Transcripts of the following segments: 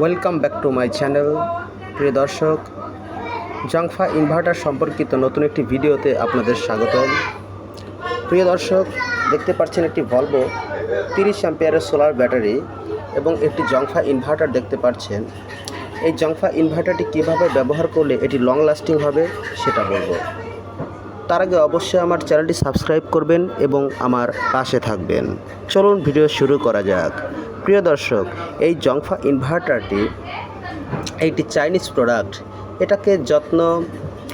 Welcome back to my channel প্রিয় দর্শক। জাংফা inverter সম্পর্কিত নতুন একটি ভিডিওতে আপনাদের স্বাগতম। প্রিয় দর্শক, দেখতে পাচ্ছেন একটি ভলভো তিরিশ অ্যাম্পিয়ারের সোলার ব্যাটারি এবং একটি জংফা ইনভার্টার দেখতে পাচ্ছেন। এই জংফা ইনভার্টারটি কীভাবে ব্যবহার করলে এটি লং লাস্টিং হবে, সেটা বলব। তার আগে অবশ্যই আমার চ্যানেলটি সাবস্ক্রাইব করবেন এবং আমার পাশে থাকবেন। চলুন ভিডিও শুরু করা যাক। প্রিয় দর্শক, এই জংফা ইনভার্টারটি একটি চাইনিজ প্রোডাক্ট এটাকে যত্ন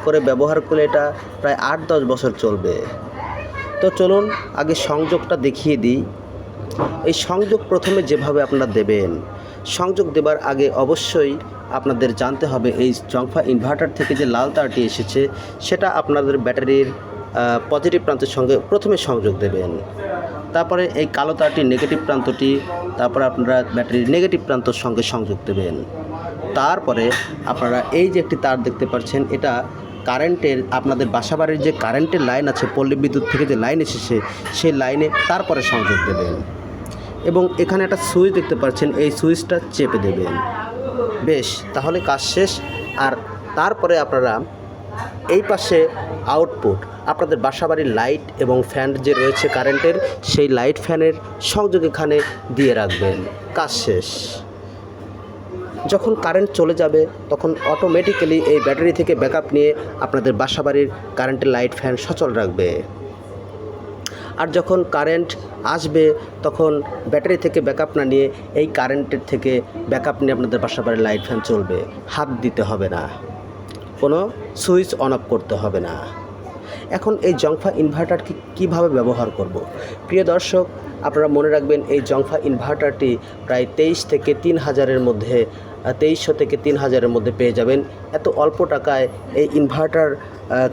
করে ব্যবহার করলে এটা প্রায় আট দশ বছর চলবে। তো চলুন আগে সংযোগটা দেখিয়ে দিই। এই সংযোগ প্রথমে যেভাবে আপনারা দেবেন সংযোগ দেবার আগে অবশ্যই আপনাদের জানতে হবে এই জংফা ইনভার্টার থেকে যে লাল তারটি এসেছে, সেটা আপনাদের ব্যাটারির পজিটিভ প্রান্তের সঙ্গে প্রথমে সংযোগ দেবেন। তারপরে এই কালো তারটি নেগেটিভ প্রান্তটি, তারপরে আপনারা ব্যাটারির নেগেটিভ প্রান্তর সঙ্গে সংযোগ দেবেন। তারপরে আপনারা এই যে একটি তার দেখতে পাচ্ছেন, এটা কারেন্টের, আপনাদের বাসাবাড়ির যে কারেন্টের লাইন আছে, পল্লী বিদ্যুৎ থেকে যে লাইন এসেছে, সেই লাইনে তারপরে সংযোগ দেবেন। এবং এখানে একটা সুইচ দেখতে পাচ্ছেন, এই সুইচটা চেপে দেবেন। বেশ, তাহলে কাজ শেষ। আর তারপরে আপনারা এই পাশে আউটপুট আপনাদের বাসাবাড়ির লাইট এবং ফ্যান যে রয়েছে কারেন্টের সেই লাইট ফ্যানের সংযোগ এখানে দিয়ে রাখবেন। কাজ শেষ। যখন কারেন্ট চলে যাবে, তখন অটোমেটিক্যালি এই ব্যাটারি থেকে ব্যাকআপ নিয়ে আপনাদের বাসাবাড়ির কারেন্টের লাইট ফ্যান সচল রাখবে। আর যখন কারেন্ট আসবে, তখন ব্যাটারি থেকে ব্যাকআপ না নিয়ে এই কারেন্টের থেকে ব্যাকআপ নিয়ে আপনাদের বাসাবাড়ির লাইট ফ্যান চলবে। হাত দিতে হবে না। কোনো সুইচ অন অফ করতে হবে না। এখন এই জংফা ইনভার্টারকে কীভাবে ব্যবহার করব। প্রিয় দর্শক, আপনারা মনে রাখবেন এই জংফা ইনভার্টারটি প্রায় তেইশ থেকে তিন হাজারের মধ্যে তেইশশো থেকে তিন হাজারের মধ্যে পেয়ে যাবেন। এত অল্প টাকায় এই ইনভার্টার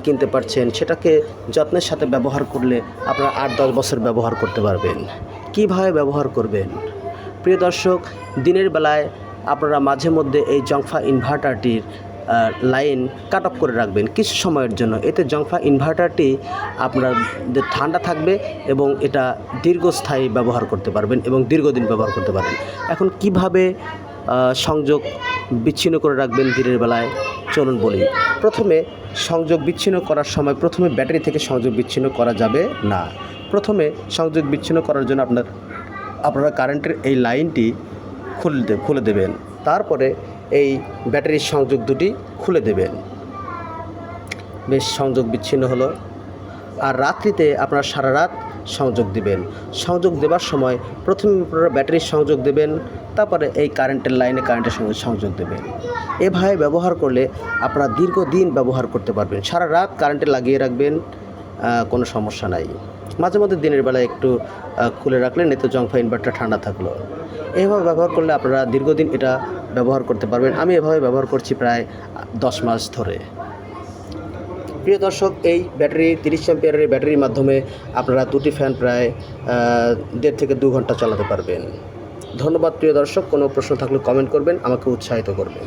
কিনতে পারছেন, সেটাকে যত্নের সাথে ব্যবহার করলে আপনারা আট দশ বছর ব্যবহার করতে পারবেন। কীভাবে ব্যবহার করবেন? প্রিয় দর্শক, দিনের বেলায় আপনারা মাঝে মধ্যে এই জংফা ইনভার্টারটির লাইন কাট অফ করে রাখবেন কিছু সময়ের জন্য। এতে জংফা ইনভার্টারটি আপনাদের ঠান্ডা থাকবে এবং এটা দীর্ঘস্থায়ী ব্যবহার করতে পারবেন এবং দীর্ঘদিন ব্যবহার করতে পারবেন। এখন কীভাবে সংযোগ বিচ্ছিন্ন করে রাখবেন দিনের বেলায়। চলুন বলি, প্রথমে সংযোগ বিচ্ছিন্ন করার সময় প্রথমে ব্যাটারি থেকে সংযোগ বিচ্ছিন্ন করা যাবে না। প্রথমে সংযোগ বিচ্ছিন্ন করার জন্য আপনার, আপনারা কারেন্টের এই লাইনটি খুলতে খুলে দেবেন। তারপরে এই ব্যাটারির সংযোগ দুটি খুলে দেবেন। বেশ, সংযোগ বিচ্ছিন্ন হলো। আর রাত্রিতে আপনারা সারা রাত সংযোগ দিবেন। সংযোগ দেবার সময় প্রথমে আপনারা ব্যাটারির সংযোগ দেবেন। তারপরে এই কারেন্টের লাইনে কারেন্টের সঙ্গে সংযোগ দেবেন এভাবে ব্যবহার করলে আপনারা দীর্ঘদিন ব্যবহার করতে পারবেন। সারা রাত কারেন্টে লাগিয়ে রাখবেন কোনো সমস্যা নাই। মাঝে মধ্যে দিনের বেলায় একটু খুলে রাখলেন এতে জংফা ইনভার্টার ঠান্ডা থাকল। এভাবে ব্যবহার করলে আপনারা দীর্ঘদিন এটা ব্যবহার করতে পারবেন। আমি এভাবে ব্যবহার করছি প্রায় দশ মাস ধরে। প্রিয় দর্শক, এই ব্যাটারি, তিরিশ অ্যাম্পিয়ারের ব্যাটারির মাধ্যমে আপনারা দুটি ফ্যান প্রায় দেড় থেকে দু ঘণ্টা চালাতে পারবেন। ধন্যবাদ প্রিয় দর্শক কোনো প্রশ্ন থাকলে কমেন্ট করবেন আমাকে উৎসাহিত করবেন।